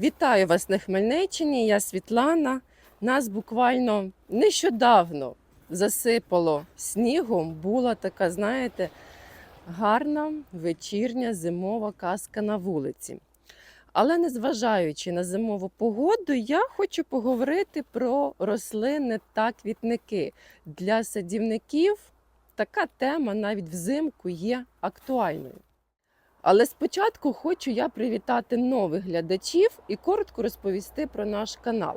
Вітаю вас на Хмельниччині. Я Світлана. Нас буквально нещодавно засипало снігом. Була така, знаєте, гарна вечірня зимова казка на вулиці. Але незважаючи на зимову погоду, я хочу поговорити про рослини та квітники. Для садівників така тема навіть взимку є актуальною. Але спочатку хочу я привітати нових глядачів і коротко розповісти про наш канал.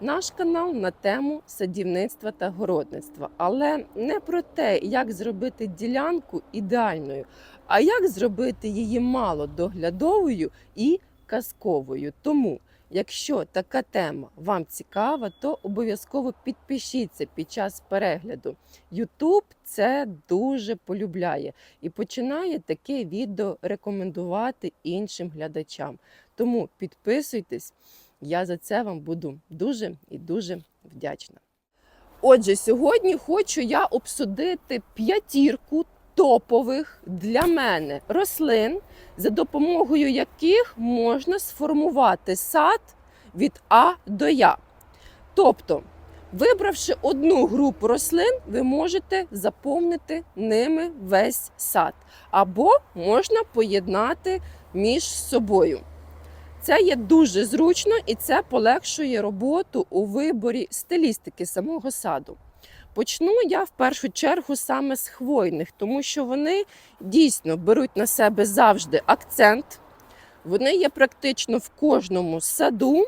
Наш канал на тему садівництва та городництва, але не про те, як зробити ділянку ідеальною, а як зробити її мало доглядовою і казковою. Тому, якщо така тема вам цікава, то обов'язково підпишіться під час перегляду. YouTube це дуже полюбляє і починає таке відео рекомендувати іншим глядачам. Тому підписуйтесь, я за це вам буду дуже і дуже вдячна. Отже, сьогодні хочу я обсудити п'ятірку топових для мене рослин, за допомогою яких можна сформувати сад від А до Я. Тобто, Вибравши одну групу рослин, ви можете заповнити ними весь сад. Або можна поєднати між собою. Це є дуже зручно і це полегшує роботу у виборі стилістики самого саду. Почну я в першу чергу саме з хвойних, тому що вони дійсно беруть на себе завжди акцент. Вони є практично в кожному саду.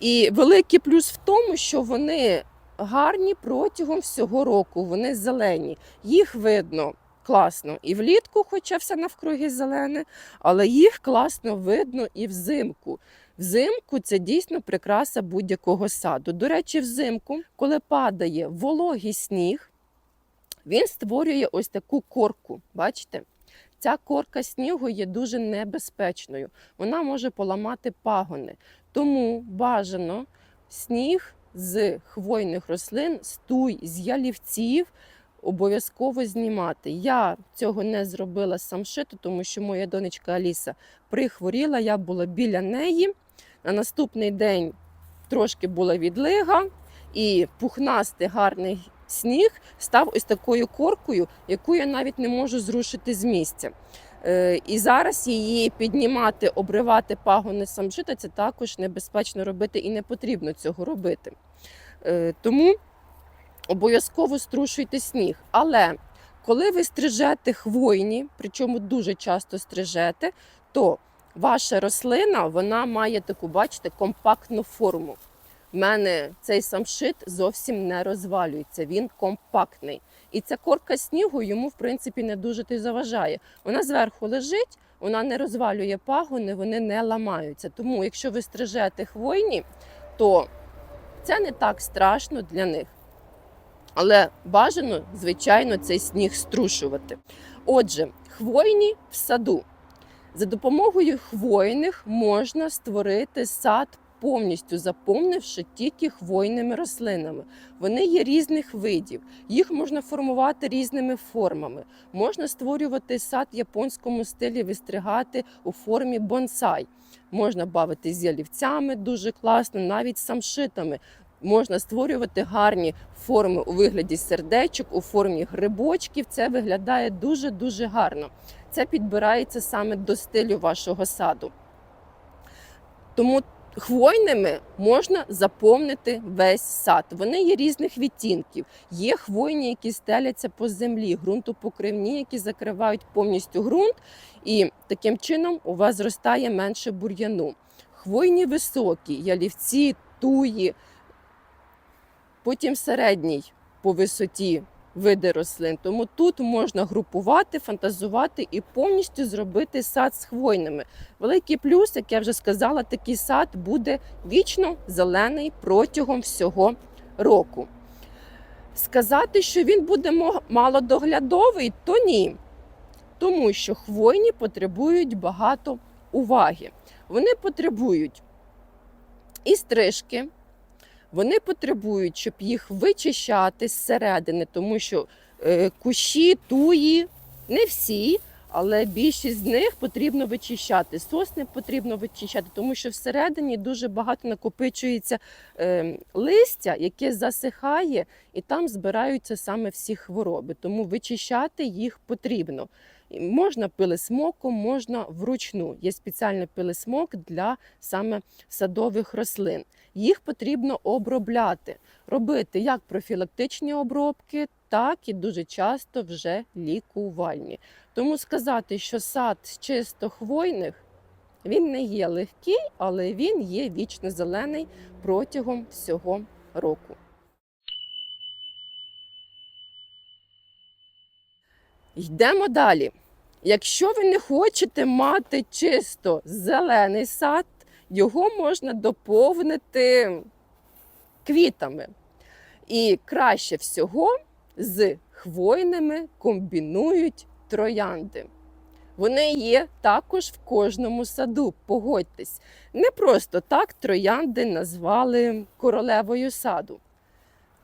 І великий плюс в тому, що вони гарні протягом всього року, вони зелені. Їх видно класно і влітку, хоча все навкруги зелене, але їх класно видно і взимку. Взимку це дійсно прикраса будь-якого саду. До речі, взимку, коли падає вологий сніг, він створює ось таку корку. Бачите? Ця корка снігу є дуже небезпечною. Вона може поламати пагони. Тому бажано сніг з хвойних рослин, стуй з ялівців обов'язково знімати. Я цього не зробила самшиту, тому що моя донечка Аліса прихворіла, я була біля неї. На наступний день трошки була відлига, і пухнастий гарний сніг став ось такою коркою, яку я навіть не можу зрушити з місця. Е, І зараз її піднімати, обривати пагони самшита це також небезпечно робити і не потрібно цього робити. Е, Тому обов'язково струшуйте сніг. Але коли ви стрижете хвойні, причому дуже часто стрижете, то ваша рослина вона має таку, бачите, компактну форму. У мене цей самшит зовсім не розвалюється, він компактний. І ця корка снігу йому, в принципі, не дуже ти заважає. Вона зверху лежить, вона не розвалює пагони, вони не ламаються. Тому, якщо ви стрижете хвойні, то це не так страшно для них. Але бажано, звичайно, цей сніг струшувати. Отже, хвойні в саду. За допомогою хвойних можна створити сад повністю заповнивши тільки хвойними рослинами. Вони є різних видів, їх можна формувати різними формами. Можна створювати сад в японському стилі, вистригати у формі бонсай. Можна бавити з ялівцями дуже класно, навіть самшитами. Можна створювати гарні форми у вигляді сердечок, у формі грибочків. Це виглядає дуже дуже гарно. Це підбирається саме до стилю вашого саду. Тому хвойними можна заповнити весь сад. Вони є різних відтінків. Є хвойні, які стеляться по землі, ґрунтопокривні, які закривають повністю ґрунт, і таким чином у вас зростає менше бур'яну. Хвойні високі, ялівці, туї, потім середній по висоті види рослин. Тому тут можна групувати, фантазувати і повністю зробити сад з хвойними. Великий плюс, як я вже сказала, такий сад буде вічно зелений протягом всього року. Сказати, що він буде малодоглядовий, то ні. Тому що хвойні потребують багато уваги. Вони потребують і стрижки, вони потребують, щоб їх вичищати зсередини, тому що е, кущі, туї, не всі, Але більшість з них потрібно вичищати. Сосни потрібно вичищати, тому що всередині дуже багато накопичується е, листя, яке засихає, і там збираються саме всі хвороби. Тому вичищати їх потрібно. Можна пилисмоком, можна вручну. Є спеціальний пилисмок для саме садових рослин. Їх потрібно обробляти, робити як профілактичні обробки, так і дуже часто вже лікувальні. Тому сказати, що сад чисто хвойних він не є легкий, але він є вічно зелений протягом всього року. Йдемо далі. Якщо ви не хочете мати чисто зелений сад, його можна доповнити квітами. І краще всього з хвойними комбінують троянди. Вони є також в кожному саду. Погодьтесь, не просто так троянди назвали королевою саду.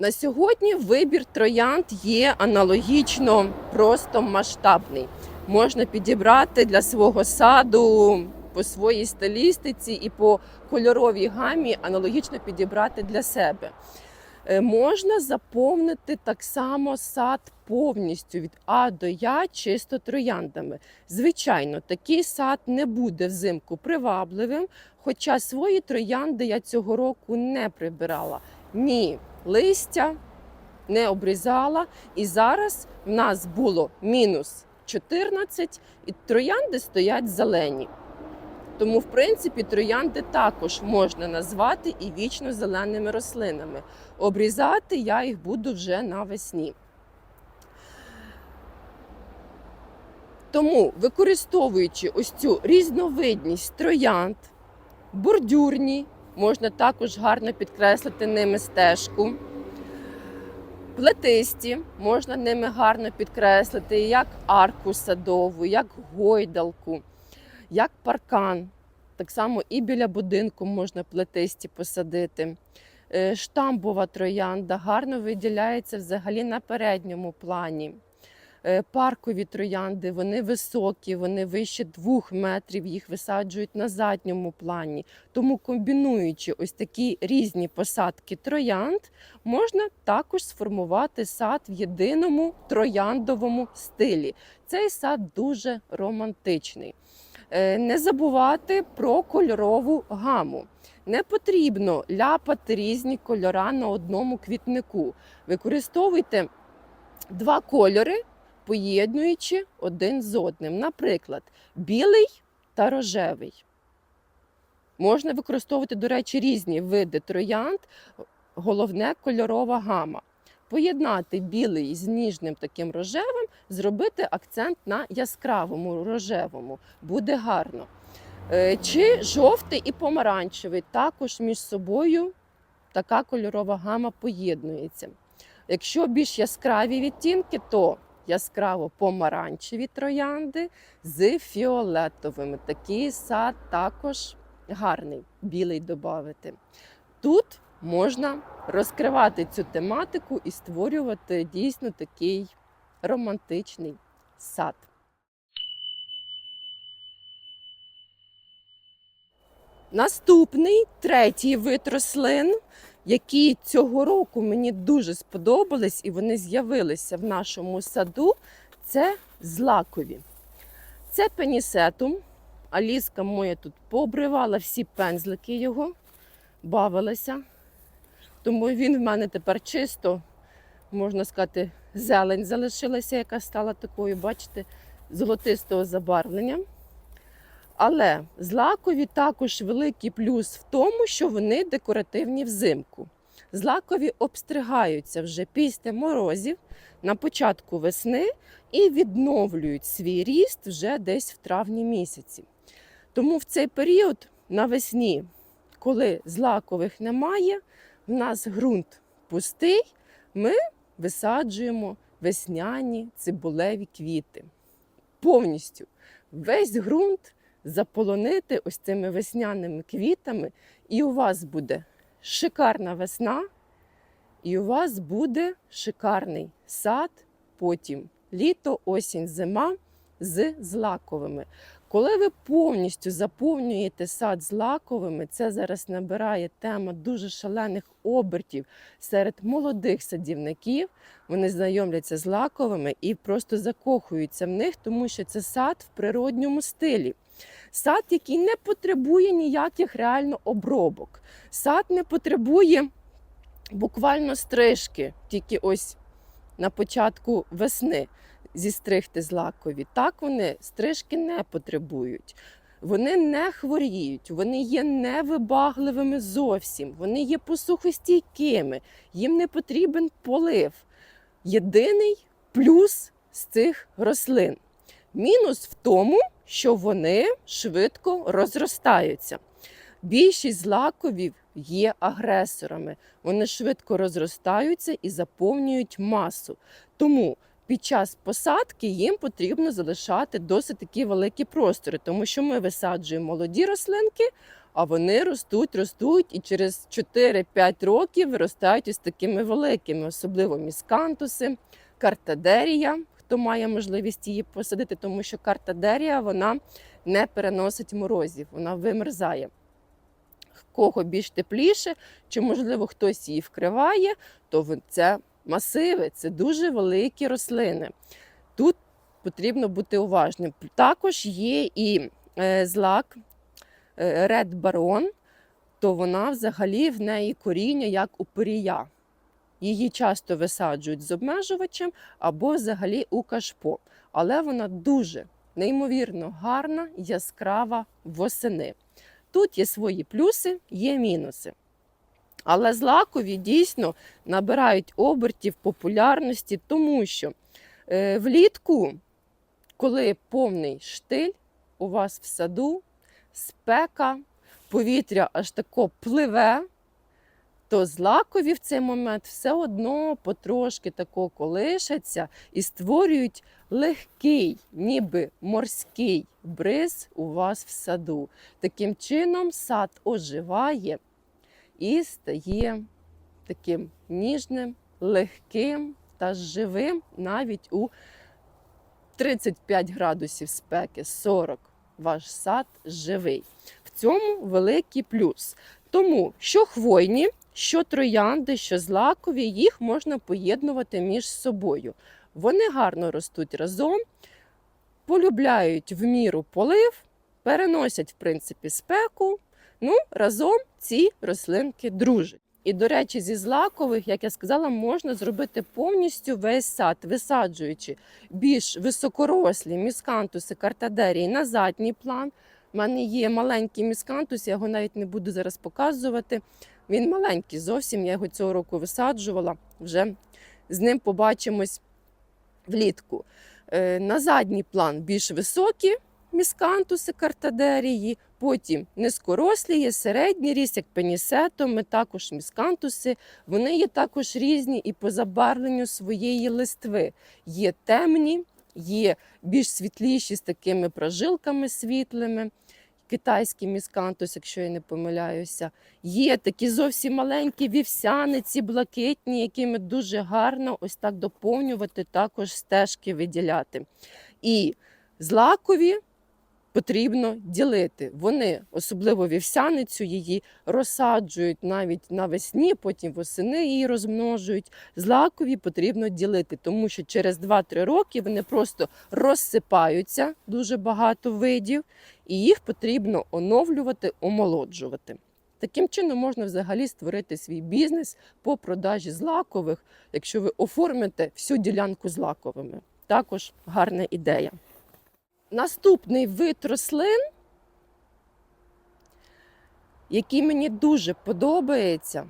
На сьогодні вибір троянд є аналогічно просто масштабний. Можна підібрати для свого саду по своїй стилістиці і по кольоровій гамі аналогічно підібрати для себе. Е, Можна заповнити так само сад повністю від А до Я чисто трояндами. Звичайно, такий сад не буде взимку привабливим, хоча свої троянди я цього року не прибирала. Ні, листя не обрізала. І зараз в нас було мінус 14, і троянди стоять зелені. Тому, в принципі, троянди також можна назвати і вічно зеленими рослинами. Обрізати я їх буду вже навесні. Тому, використовуючи ось цю різновидність троянд, бордюрні, можна також гарно підкреслити ними стежку. Плетисті можна ними гарно підкреслити як арку садову, як гойдалку, як паркан. Так само і біля будинку можна плетисті посадити. Е, Штамбова троянда гарно виділяється взагалі на передньому плані. Е, Паркові троянди вони високі, вони вище двох метрів, їх висаджують на задньому плані. Тому комбінуючи ось такі різні посадки троянд, можна також сформувати сад в єдиному трояндовому стилі. Цей сад дуже романтичний. Е, Не забувати про кольорову гаму. Не потрібно ляпати різні кольора на одному квітнику. Використовуйте два кольори, поєднуючи один з одним. Наприклад, білий та рожевий. Можна використовувати, до речі, різні види троянд. Головне кольорова гама. Поєднати білий з ніжним таким рожевим, зробити акцент на яскравому рожевому. Буде гарно. Е, Чи жовтий і помаранчевий також між собою така кольорова гама поєднується. Якщо більш яскраві відтінки, то яскраво помаранчеві троянди з фіолетовими. Такий сад також гарний, білий додати. Тут можна розкривати цю тематику і створювати дійсно такий романтичний сад. Наступний третій вид рослин, які цього року мені дуже сподобались, і вони з'явилися в нашому саду, це злакові. Це пенісетум. Аліска моя тут пообривала всі пензлики його, бавилася. Тому він в мене тепер чисто, можна сказати, зелень залишилася, яка стала такою, бачите, золотистого забарвлення. Але злакові також великий плюс в тому, що вони декоративні взимку. Злакові обстригаються вже після морозів на початку весни і відновлюють свій ріст вже десь в травні місяці. Тому в цей період навесні, коли злакових немає, в нас ґрунт пустий, ми висаджуємо весняні цибулеві квіти. Повністю весь ґрунт заполонити ось цими весняними квітами, і у вас буде шикарна весна, і у вас буде шикарний сад, потім літо, осінь, зима з злаковими. Коли ви повністю заповнюєте сад злаковими, це зараз набирає тема дуже шалених обертів серед молодих садівників. Вони знайомляться з лаковими і просто закохуються в них, тому що це сад в природньому стилі. Сад, який не потребує ніяких реально обробок. Сад не потребує буквально стрижки, тільки ось на початку весни зістригти злакові. Так вони стрижки не потребують. Вони не хворіють, вони є невибагливими зовсім, вони є посухостійкими, їм не потрібен полив. Єдиний плюс з цих рослин. Мінус в тому, що вони швидко розростаються. Більшість злаковів є агресорами. Вони швидко розростаються і заповнюють масу. Тому під час посадки їм потрібно залишати досить такі великі простори, тому що ми висаджуємо молоді рослинки, а вони ростуть, ростуть і через 4-5 років виростають із такими великими, особливо міскантуси, картадерія. Хто має можливість її посадити, тому що картадерія вона не переносить морозів, вона вимерзає. Кого більш тепліше, чи, можливо, хтось її вкриває, то це масиви, це дуже великі рослини. Тут потрібно бути уважним. Також є і е, злак е, Red Baron, то вона взагалі в неї коріння як у пирія. Її часто висаджують з обмежувачем або взагалі у кашпо. Але вона дуже неймовірно гарна, яскрава восени. Тут є свої плюси, є мінуси. Але злакові дійсно набирають обертів популярності, тому що е, влітку, коли повний штиль, у вас в саду спека, повітря аж тако пливе, то злакові в цей момент все одно потрошки тако колишаться і створюють легкий, ніби морський бриз у вас в саду. Таким чином сад оживає і стає таким ніжним, легким та живим навіть у 35 градусів спеки, 40 ваш сад живий. В цьому великий плюс. Тому що хвойні, що троянди, що злакові, їх можна поєднувати між собою. Вони гарно ростуть разом, полюбляють в міру полив, переносять, в принципі, спеку. Ну, разом ці рослинки дружать. І, до речі, зі злакових, як я сказала, можна зробити повністю весь сад, висаджуючи більш високорослі міскантуси, картадерії на задній план. У мене є маленький міскантус, я його навіть не буду зараз показувати. Він маленький зовсім. Я його цього року висаджувала. Вже з ним побачимось влітку. Е, На задній план більш високі міскантуси, картадерії, потім низькорослі, є середній ріст, як пенісетоми, також міскантуси. Вони є також різні і по забарвленню своєї листви. Є темні, є більш світліші з такими прожилками світлими. Китайський міскантус, якщо я не помиляюся, є такі зовсім маленькі вівсяниці, блакитні, якими дуже гарно ось так доповнювати, також стежки виділяти. І злакові потрібно ділити. Вони, особливо вівсяницю, її розсаджують навіть навесні, потім восени її розмножують. Злакові потрібно ділити, тому що через 2-3 роки вони просто розсипаються дуже багато видів, і їх потрібно оновлювати, омолоджувати. Таким чином можна взагалі створити свій бізнес по продажі злакових, якщо ви оформите всю ділянку злаковими. Також гарна ідея. Наступний вид рослин, який мені дуже подобається,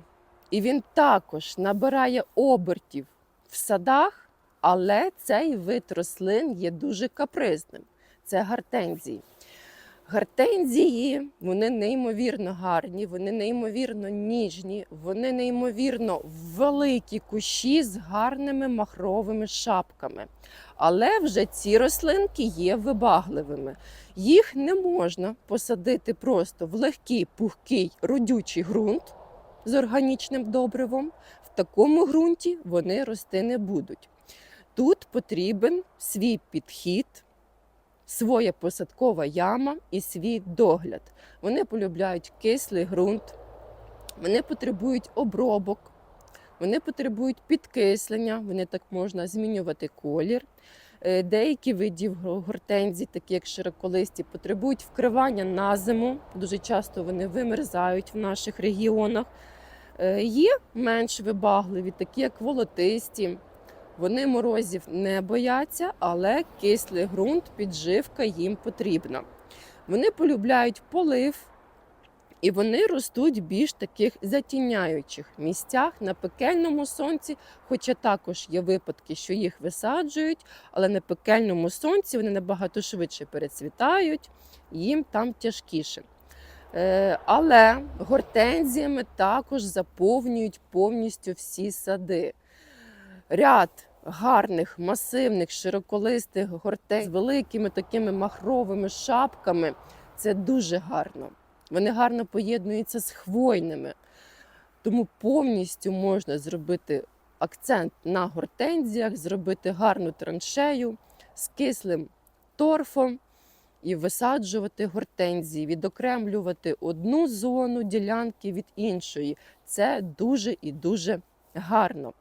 і він також набирає обертів в садах, але цей вид рослин є дуже капризним. Це гартензії. Гартензії, вони неймовірно гарні, вони неймовірно ніжні, вони неймовірно великі кущі з гарними махровими шапками. Але вже ці рослинки є вибагливими. Їх не можна посадити просто в легкий, пухкий, родючий ґрунт з органічним добривом. В такому ґрунті вони рости не будуть. Тут потрібен свій підхід своя посадкова яма і свій догляд. Вони полюбляють кислий ґрунт, вони потребують обробок, вони потребують підкислення, вони так можна змінювати колір. Е, Деякі видів гор- гортензій, такі як широколисті, потребують вкривання на зиму. Дуже часто вони вимерзають в наших регіонах. Е, Є менш вибагливі, такі як волотисті. Вони морозів не бояться, але кислий ґрунт, підживка їм потрібна. Вони полюбляють полив, і вони ростуть більш таких затіняючих місцях на пекельному сонці. Хоча також є випадки, що їх висаджують, але на пекельному сонці вони набагато швидше перецвітають, їм там тяжкіше. Е, Але гортензіями також заповнюють повністю всі сади. Ряд гарних, масивних, широколистих гортензій з великими такими махровими шапками. Це дуже гарно. Вони гарно поєднуються з хвойними. Тому повністю можна зробити акцент на гортензіях, зробити гарну траншею з кислим торфом і висаджувати гортензії, відокремлювати одну зону ділянки від іншої. Це дуже і дуже гарно.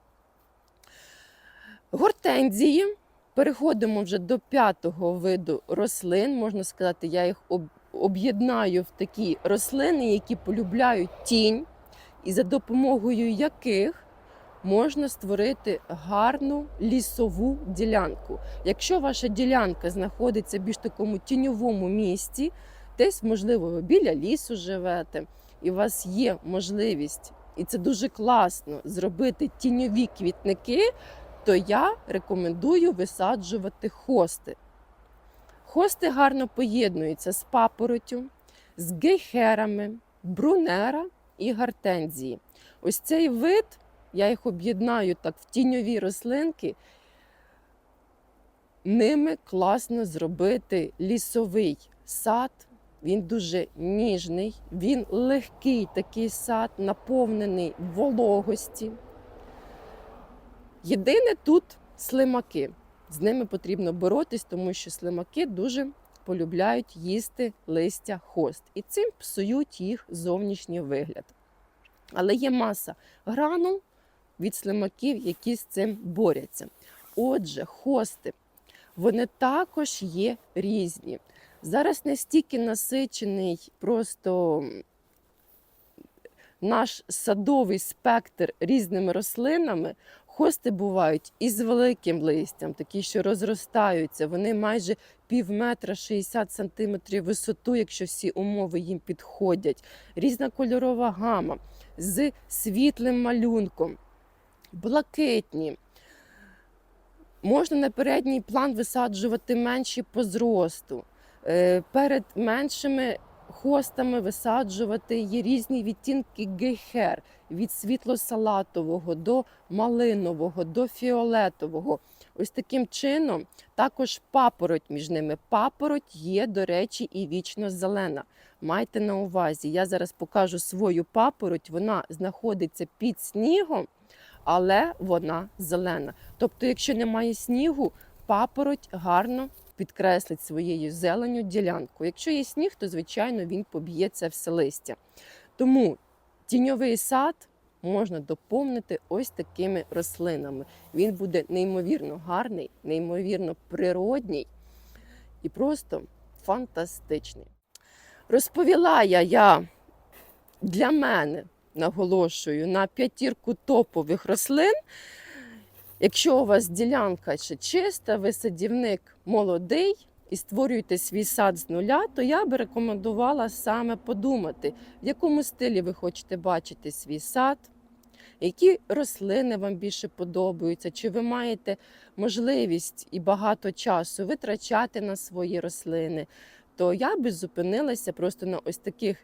Гортензії. Переходимо вже до п'ятого виду рослин. Можна сказати, я їх об'єднаю в такі рослини, які полюбляють тінь, і за допомогою яких можна створити гарну лісову ділянку. Якщо ваша ділянка знаходиться в більш такому тіньовому місці, десь, можливо, ви біля лісу живете, і у вас є можливість, і це дуже класно зробити тіньові квітники, то я рекомендую висаджувати хости. Хости гарно поєднуються з папоротю, з гейхерами, брунера і гортензії. Ось цей вид, я їх об'єднаю так в тіньові рослинки. Ними класно зробити лісовий сад. Він дуже ніжний, він легкий такий сад, наповнений вологості. Єдине тут слимаки. З ними потрібно боротись, тому що слимаки дуже полюбляють їсти листя хост. І цим псують їх зовнішній вигляд. Але є маса гранул від слимаків, які з цим борються. Отже, хости, вони також є різні. Зараз настільки насичений просто наш садовий спектр різними рослинами. Хости бувають із великим листям, такі, що розростаються. Вони майже пів метра 60 сантиметрів висоту, якщо всі умови їм підходять. Різна кольорова гама з світлим малюнком, блакитні. Можна на передній план висаджувати менші по зросту. Е, Перед меншими хостами висаджувати є різні відтінки гейхер від світло-салатового до малинового, до фіолетового. Ось таким чином також папороть між ними. Папороть є, до речі, і вічно зелена. Майте на увазі, я зараз покажу свою папороть. Вона знаходиться під снігом, але вона зелена. Тобто, якщо немає снігу, папороть гарно підкреслить своєю зеленю ділянку. Якщо є сніг, то звичайно він поб'є це все листя. Тому тіньовий сад можна доповнити ось такими рослинами. Він буде неймовірно гарний, неймовірно природній і просто фантастичний. Розповіла я, я для мене наголошую на п'ятірку топових рослин. Якщо у вас ділянка ще чиста, ви садівник молодий і створюєте свій сад з нуля, то я би рекомендувала саме подумати, в якому стилі ви хочете бачити свій сад, які рослини вам більше подобаються, чи ви маєте можливість і багато часу витрачати на свої рослини, то я би зупинилася просто на ось таких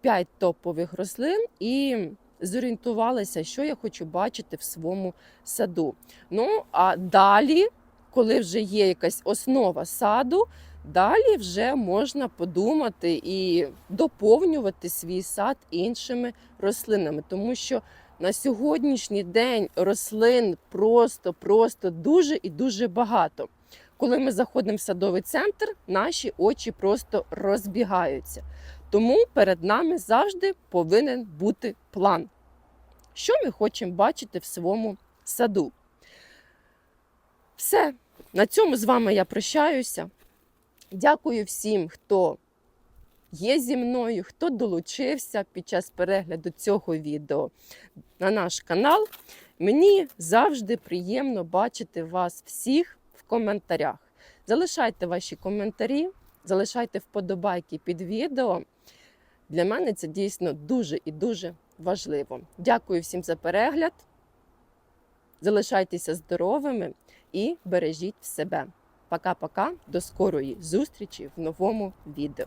5 топових рослин і зорієнтувалася, що я хочу бачити в своєму саду. Ну а далі, коли вже є якась основа саду, далі вже можна подумати і доповнювати свій сад іншими рослинами, тому що на сьогоднішній день рослин просто, просто дуже і дуже багато. коли ми заходимо в садовий центр, наші очі просто розбігаються. Тому перед нами завжди повинен бути план, що ми хочемо бачити в своєму саду. Все, на цьому з вами я прощаюся. Дякую всім, хто є зі мною, хто долучився під час перегляду цього відео на наш канал. Мені завжди приємно бачити вас всіх в коментарях. Залишайте ваші коментарі, залишайте вподобайки під відео. Для мене це дійсно дуже і дуже важливо. Дякую всім за перегляд. Залишайтеся здоровими і бережіть себе. Пока-пока, до скорої зустрічі в новому відео.